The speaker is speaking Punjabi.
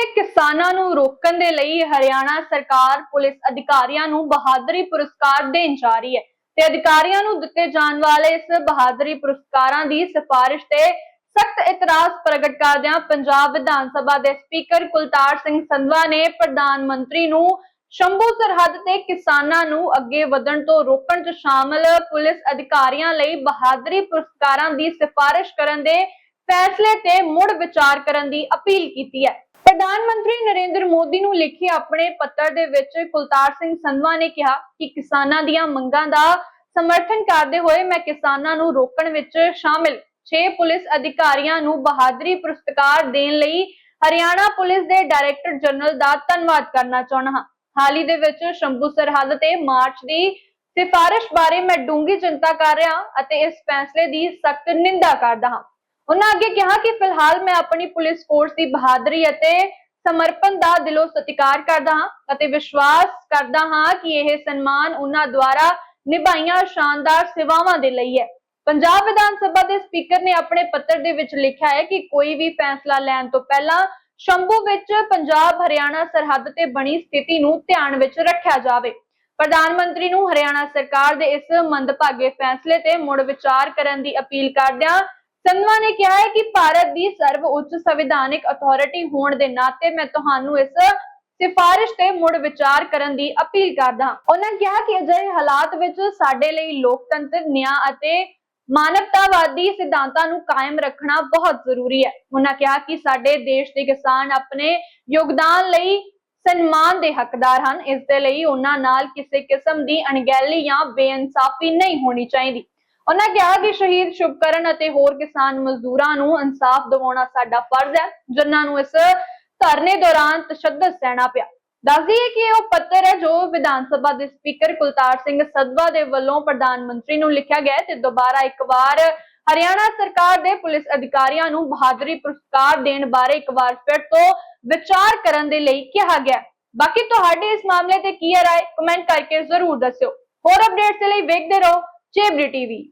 ਤੇ ਕਿਸਾਨਾਂ ਨੂੰ ਰੋਕਣ ਦੇ ਲਈ ਹਰਿਆਣਾ ਸਰਕਾਰ ਪੁਲਿਸ ਅਧਿਕਾਰੀਆਂ ਨੂੰ ਬਹਾਦਰੀ ਪੁਰਸਕਾਰ ਦੇਣ ਜਾ ਰਹੀ ਹੈ ਤੇ ਅਧਿਕਾਰੀਆਂ ਨੂੰ ਦਿੱਤੇ ਜਾਣ ਵਾਲੇ ਇਸ ਬਹਾਦਰੀ ਪੁਰਸਕਾਰਾਂ ਦੀ ਸਿਫਾਰਿਸ਼ ਤੇ ਸਖਤ ਇਤਰਾਜ਼ ਪ੍ਰਗਟ ਕਰਦਿਆਂ ਪੰਜਾਬ ਵਿਧਾਨ ਸਭਾ ਦੇ ਸਪੀਕਰ ਕੁਲਤਾਰ ਸਿੰਘ ਸੰਧਵਾ ਨੇ ਪ੍ਰਧਾਨ ਮੰਤਰੀ ਨੂੰ ਸ਼ੰਭੂ ਸਰਹੱਦ ਤੇ ਕਿਸਾਨਾਂ ਨੂੰ ਅੱਗੇ ਵਧਣ ਤੋਂ ਰੋਕਣ 'ਚ ਸ਼ਾਮਲ ਪੁਲਿਸ ਅਧਿਕਾਰੀਆਂ ਲਈ ਬਹਾਦਰੀ ਪੁਰਸਕਾਰਾਂ ਦੀ ਸਿਫਾਰਿਸ਼ ਕਰਨ ਦੇ ਫੈਸਲੇ ਤੇ ਮੁੜ ਵਿਚਾਰ ਕਰਨ ਦੀ ਅਪੀਲ ਕੀਤੀ ਹੈ। ਪ੍ਰਧਾਨ ਮੰਤਰੀ ਨਰਿੰਦਰ ਮੋਦੀ ਨੂੰ ਲਿਖੇ ਆਪਣੇ ਪੱਤਰ ਦੇ ਵਿੱਚ ਕੁਲਤਾਰ ਸਿੰਘ ਸੰਧਵਾ ਨੇ ਕਿਹਾ ਕਿ ਕਿਸਾਨਾਂ ਦੀਆਂ ਮੰਗਾਂ ਦਾ ਸਮਰਥਨ ਕਰਦੇ ਹੋਏ ਮੈਂ ਕਿਸਾਨਾਂ ਨੂੰ ਰੋਕਣ ਵਿੱਚ ਸ਼ਾਮਿਲ। 6 ਪੁਲਿਸ ਅਧਿਕਾਰੀਆਂ ਨੂੰ ਬਹਾਦਰੀ ਪੁਰਸਕਾਰ ਦੇਣ ਲਈ ਹਰਿਆਣਾ ਪੁਲਿਸ ਦੇ ਡਾਇਰੈਕਟਰ ਜਨਰਲ ਦਾ ਧੰਨਵਾਦ ਕਰਨਾ ਚਾਹੁੰਦਾ ਹਾਂ। ਹਾਲ ਹੀ ਦੇ ਵਿੱਚ ਸ਼ੰਭੂ ਸਰਹੱਦ ਤੇ ਮਾਰਚ ਦੀ ਸਿਫਾਰਿਸ਼ ਬਾਰੇ ਮੈਂ ਡੂੰਘੀ ਚਿੰਤਾ ਕਰ ਰਿਹਾ ਅਤੇ ਇਸ ਫੈਸਲੇ ਦੀ ਸਖਤ ਨਿੰਦਾ ਕਰਦਾ ਹਾਂ। ਉਹਨਾਂ ਅੱਗੇ ਕਿਹਾ ਕਿ ਫਿਲਹਾਲ ਮੈਂ ਆਪਣੀ ਪੁਲਿਸ ਫੋਰਸ ਦੀ ਬਹਾਦਰੀ ਅਤੇ ਸਮਰਪਣ ਦਾ ਦਿਲੋਂ ਸਤਿਕਾਰ ਕਰਦਾ ਹਾਂ ਅਤੇ ਵਿਸ਼ਵਾਸ ਕਰਦਾ ਹਾਂ ਕਿ ਇਹ ਸਨਮਾਨ ਉਹਨਾਂ ਦੁਆਰਾ ਨਿਭਾਈਆਂ ਸ਼ਾਨਦਾਰ ਸੇਵਾਵਾਂ ਦੇ ਲਈ ਹੈ। ਪੰਜਾਬ ਵਿਧਾਨ ਸਭਾ ਦੇ ਸਪੀਕਰ ਨੇ ਆਪਣੇ ਪੱਤਰ ਦੇ ਵਿੱਚ ਲਿਖਿਆ ਹੈ ਕਿ ਕੋਈ ਵੀ ਫੈਸਲਾ ਲੈਣ ਤੋਂ ਪਹਿਲਾਂ ਸ਼ੰਭੂ ਵਿੱਚ ਪੰਜਾਬ ਹਰਿਆਣਾ ਸਰਹੱਦ ਤੇ ਬਣੀ ਸਥਿਤੀ ਨੂੰ ਧਿਆਨ ਵਿੱਚ ਰੱਖਿਆ ਜਾਵੇ। ਪ੍ਰਧਾਨ ਮੰਤਰੀ ਨੂੰ ਹਰਿਆਣਾ ਸਰਕਾਰ ਦੇ ਇਸ ਮੰਦਭਾਗੇ ਫੈਸਲੇ ਤੇ ਮੁੜ ਵਿਚਾਰ ਕਰਨ ਦੀ ਅਪੀਲ ਕਰਦਿਆਂ ਸੰਧਵਾ ਨੇ ਕਿਹਾ ਹੈ ਕਿ ਭਾਰਤ ਦੀ ਸਰਵ ਉੱਚ ਸੰਵਿਧਾਨਿਕ ਅਥਾਰਟੀ ਹੋਣ ਦੇ ਨਾਤੇ ਮੈਂ ਤੁਹਾਨੂੰ ਇਸ ਸਿਫਾਰਿਸ਼ ਤੇ ਮੁੜ ਵਿਚਾਰ ਕਰਨ ਦੀ ਅਪੀਲ ਕਰਦਾ ਹਾਂ। ਉਹਨਾਂ ਕਿਹਾ ਕਿ ਅਜਿਹੇ ਹਾਲਾਤ ਵਿੱਚ ਸਾਡੇ ਲਈ ਲੋਕਤੰਤਰ, ਨਿਆਂ ਅਤੇ ਮਾਨਵਤਾਵਾਦੀ ਸਿਧਾਂਤਾਂ ਨੂੰ ਕਾਇਮ ਰੱਖਣਾ ਬਹੁਤ ਜ਼ਰੂਰੀ ਹੈ। ਉਹਨਾਂ ਕਿਹਾ ਕਿ ਸਾਡੇ ਦੇਸ਼ ਦੇ ਕਿਸਾਨ ਆਪਣੇ ਯੋਗਦਾਨ ਲਈ ਸਨਮਾਨ ਦੇ ਹੱਕਦਾਰ ਹਨ। ਇਸ ਦੇ ਲਈ ਉਹਨਾਂ ਨਾਲ ਕਿਸੇ ਕਿਸਮ ਦੀ ਅਣਗਹਿਲੀ ਜਾਂ ਬੇਇਨਸਾਫੀ ਨਹੀਂ ਹੋਣੀ ਚਾਹੀਦੀ। ਉਹਨਾਂ ਕਿਹਾ ਕਿ ਸ਼ਹੀਦ ਸ਼ੁਭਕਰਨ ਅਤੇ ਹੋਰ ਕਿਸਾਨ ਮਜ਼ਦੂਰਾਂ ਨੂੰ ਇਨਸਾਫ ਦਿਵਾਉਣਾ ਸਾਡਾ ਫਰਜ਼ ਹੈ, ਜਿਨ੍ਹਾਂ ਨੂੰ ਇਸ ਧਰਨੇ ਦੌਰਾਨ ਤਸ਼ੱਦਦ ਸਹਿਣਾ ਪਿਆ। ਦੱਸ ਦਈਏ ਕਿ ਇਹ ਉਹ ਪੱਤਰ ਹੈ ਜੋ ਵਿਧਾਨ ਸਭਾ ਦੇ ਸਪੀਕਰ ਕੁਲਤਾਰ ਸਿੰਘ ਸਦਵਾ ਦੇ ਵੱਲੋਂ ਪ੍ਰਧਾਨ ਮੰਤਰੀ ਨੂੰ ਲਿਖਿਆ ਗਿਆ ਤੇ ਦੁਬਾਰਾ ਇੱਕ ਵਾਰ ਹਰਿਆਣਾ ਸਰਕਾਰ ਦੇ ਪੁਲਿਸ ਅਧਿਕਾਰੀਆਂ ਨੂੰ ਬਹਾਦਰੀ ਪੁਰਸਕਾਰ ਦੇਣ ਬਾਰੇ ਇੱਕ ਵਾਰ ਫਿਰ ਤੋਂ ਵਿਚਾਰ ਕਰਨ ਦੇ ਲਈ ਕਿਹਾ ਗਿਆ ਬਾਕੀ ਤੁਹਾਡੇ ਇਸ ਮਾਮਲੇ ਤੇ ਕੀ ਰਾਏ ਕਮੈਂਟ ਕਰਕੇ ਜ਼ਰੂਰ ਦੱਸਿਓ। ਹੋਰ ਅਪਡੇਟਸ ਲਈ ਵੇਖਦੇ ਰਹੋ ਚੇਬਰੀ ਟੀਵੀ।